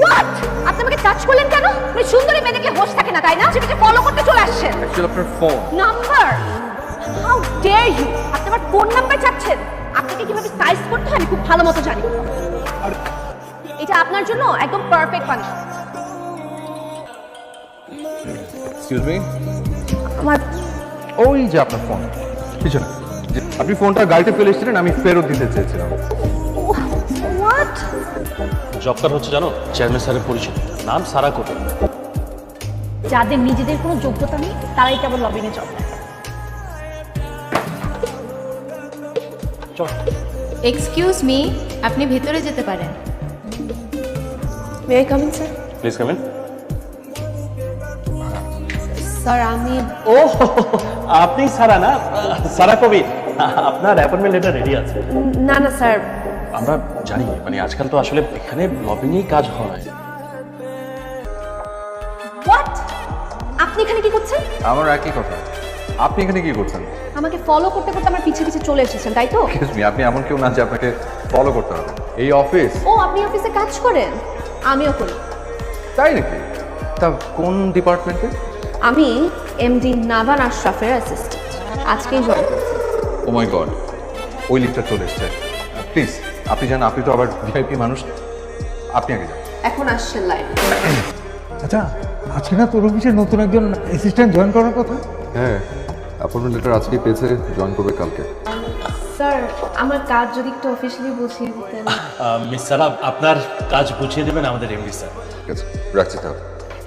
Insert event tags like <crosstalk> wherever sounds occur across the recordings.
What আপনি আমাকে touch করলেন কেন? সুন্দরী মেয়ে দেখে হোশ থাকে না তাই না? সেটাকে ফলো করতে চলে আসছেন। অ্যাকচুয়ালি আপনার phone number how dare you আপনি আমার ফোন নাম্বার চাচ্ছেন। আপনাকে কীভাবে সাইজ করতে হয় আমি খুব ভালো মতো জানি। এটা আপনার জন্য একদম পারফেক্ট পানিশমেন্ট এক্সকিউজ মি আমার ওই যে আপনার ফোন কিছু না আপনি ফোনটা গাড়িতে ফেলে এসেছিলেন আমি ফেরত দিতে চেয়েছিলাম। হোয়াট জব কার্ড হচ্ছে জানো? চেয়ারম্যান স্যারের পরিচিত। নাম সারা কোটে। যাদের নিজেদের কোনো যোগ্যতা নেই তারাই কেবল লবিং এ জব এক্সকিউজ মি আপনি ভেতরে যেতে পারেন। May I coming sir please come in sir আমি ও <laughs> আপনি সারা না সারা কবি। <laughs> আপনার অ্যাপয়েন্টমেন্ট লেটার রেডি আছে? না না স্যার। আমরা জানি মানে আজকাল তো আসলে এখানে লবিংয়েই কাজ হয়। হোয়াট আপনি এখানে কি করছেন? আমার একই কথা। আপনি এখানে কি করছেন? আমাকে ফলো করতে করতে আমার পিছে পিছে চলে এসেছেন তাই তো? এক্সকিউজ মি আপনি এমন কেউ না যে আপনাকে ফলো করতে হবে। এই অফিস ও আপনি অফিসে কাজ করেন? আমিও করি। তাই নাকি? তা কোন ডিপার্টমেন্টে আমি এমডি নাভান আশরাফের অ্যাসিস্ট্যান্ট আজকেই জয়েন করেছি। ও মাই গড ওই লিফটটা চলে এসছে। প্লিজ আপনি জান আপনি তো আবার ভিআইপি মানুষ। আপনি আগে যান। এখন আসছেন লাইন আচ্ছা আজকে না তোর অফিসে নতুন একজন অ্যাসিস্ট্যান্ট জয়েন করার কথা? হ্যাঁ অ্যাপয়েন্টমেন্ট লেটার আজকেই পেয়েছে জয়েন করবে কালকে। স্যার আমার কাজ যদি একটু অফিসিয়ালি বুঝিয়ে দিতেন। মিস সালাম আপনার কাজ বুঝিয়ে দেবেন আমাদের এমডি স্যার ঠিক আছে রাখছি তাহলে।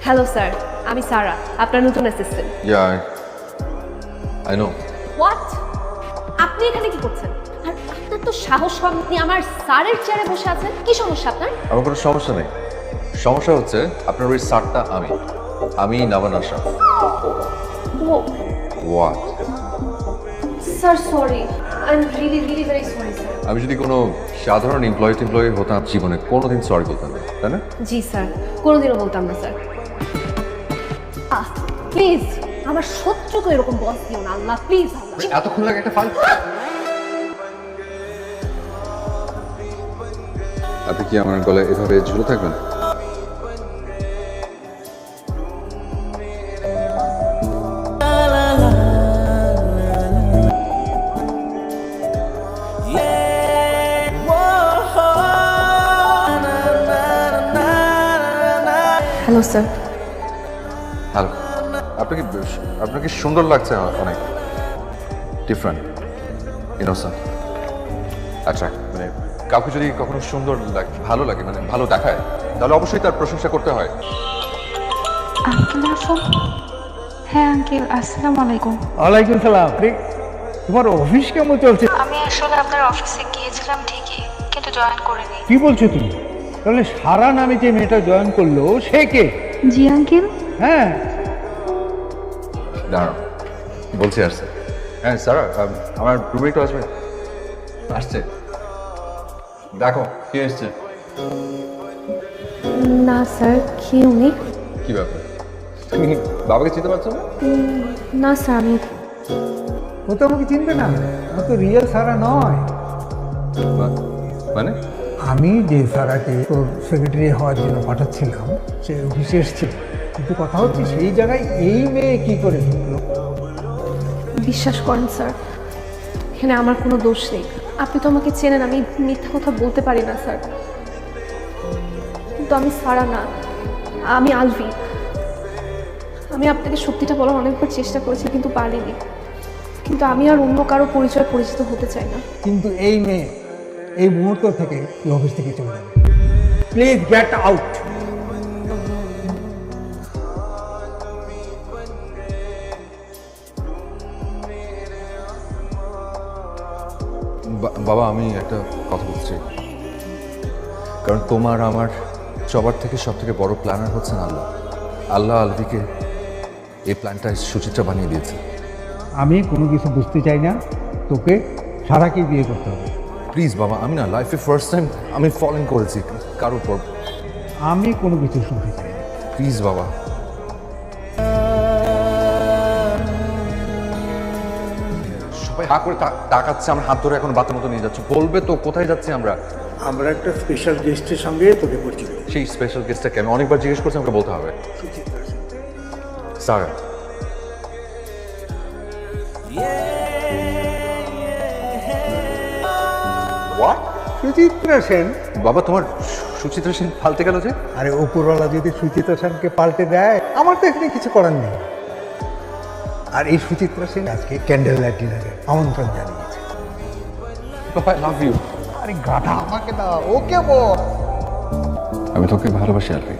হ্যালো স্যার আমি সারা আপনার নতুন অ্যাসিস্ট্যান্ট ইয়া আই নো আপনি এখানে কি করছেন? আর আপনার তো সাহস আপনি আমার স্যারের চেয়ারে বসে আছেন। কি সমস্যা আপনার? আমার কোনো সমস্যা নেই। সমস্যা হচ্ছে আপনার ওই শার্টটা আমি। আমি নাবান আশরাফ। ও। Sir sorry I am really really very sorry sir আমি যদি কোনো সাধারণ এমপ্লয়ি টেমপ্লয়ি হতাম জীবনে কোনোদিন সরি বলতাম না তাই না? জি স্যার কোনোদিনও বলতাম না স্যার প্লিজ আমার শত্রু তো এরকম বস দিও না আল্লাহ প্লিজ এতক্ষণ লাগে একটা ফাইল আপনি কি আমার গলায় এভাবে ঝুলে থাকবেন? হ্যালো স্যার হ্যালো আপনাকে বেশ- আপনাকে সুন্দর লাগছে অনেক। ডিফারেন্ট ইনোসেন্ট আচ্ছা মানে কাউকে যদি কখনো সুন্দর লাগে ভালো লাগে মানে ভালো দেখায় তাহলে অবশ্যই তার প্রশংসা করতে হয়। আঙ্কেল হ্যাঁ আঙ্কেল আসসালামু আলাইকুম। ওয়ালাইকুম সালাম। তোমার অফিস কেমন চলছে? আমি আসলে আপনার অফিসে গিয়েছিলাম ঠিকই কিন্তু জয়েন করিনি। কি বলছো তুমি? তাহলে সারা নামে যে মেয়েটা জয়েন করল সে কে? জি আঙ্কেল। হ্যাঁ দাঁড়াও। বলছি আসছে হ্যাঁ স্যার আমার রুমে একটু আসবে। আসছে। দেখো কে এসছে? না স্যার কি উনি? কি ব্যাপার? তুমি বাবাকে চিনতে পারছ না? না স্যার আমি ও তো আমাকে চিনবে না। ও তো রিয়েল সারা নয়। মানে? আমি যে সারাকে তোর সেক্রেটারি হওয়ার জন্য পাঠাচ্ছিলাম সে অফিসে এসেছিল। কিন্তু কথা হচ্ছে সেই জায়গায় এই মেয়ে কি করে ঢুকলো? বিশ্বাস করেন স্যার। এখানে আমার কোনো দোষ নেই। আপনি তো আমাকে চেনেন আমি মিথ্যা কথা বলতে পারি না স্যার। কিন্তু আমি সারা না আমি আলভি। আমি আপনাকে সত্যিটা বলার অনেকবার চেষ্টা করেছি কিন্তু পারিনি। কিন্তু আমি আর অন্য কারও পরিচয় পরিচিত হতে চাই না। কিন্তু এই মেয়ে এই মুহূর্ত থেকে এই অফিস থেকে চলে যাবে। প্লিজ গেট আউট বাবা আমি একটা কথা বলতে চাই। কারণ তোমার আমার সবার থেকে সব থেকে বড় প্ল্যানার হচ্ছেন আল্লাহ। আল্লাহ আলভিকে এই প্ল্যানটা সুচিত্রা বানিয়ে দিয়েছে। আমি কোনো কিছু বুঝতে চাই না তোকে সারাকে বিয়ে করতে হবে। প্লিজ বাবা আমি না লাইফে ফার্স্ট টাইম আমি ফলোইং করেছি কারোর পর আমি কোনো কিছু শুনতে চাই না। প্লিজ বাবা হা করে তাকাচ্ছে আমরা হাত ধরে এখন বাতের মতো নিয়ে যাচ্ছে। বলবে তো কোথায় যাচ্ছি আমরা? আমরা একটা স্পেশাল গেস্টের সঙ্গে তোকে পরিচিত সেই স্পেশাল গেস্টটাকে আমি অনেকবার জিজ্ঞেস করছি আমাকে বলতে হবে। হোয়াট সুচিত্রা সেন? বাবা তোমার সুচিত্রা সেন পাল্টে গেল যে? আরে উপরওয়ালা যদি সুচিত্রা সেনকে পাল্টে দেয় আমার তো এখানে কিছু করার নেই। আর এই সুচিত্রা সেন আজকে ক্যান্ডেল লাইট ডিনারে আমন্ত্রণ জানিয়েছে। আই লাভ ইউ আরে গাধা আমাকে দাও ওকে বল। আমি তোকে ভালোবাসি আলফি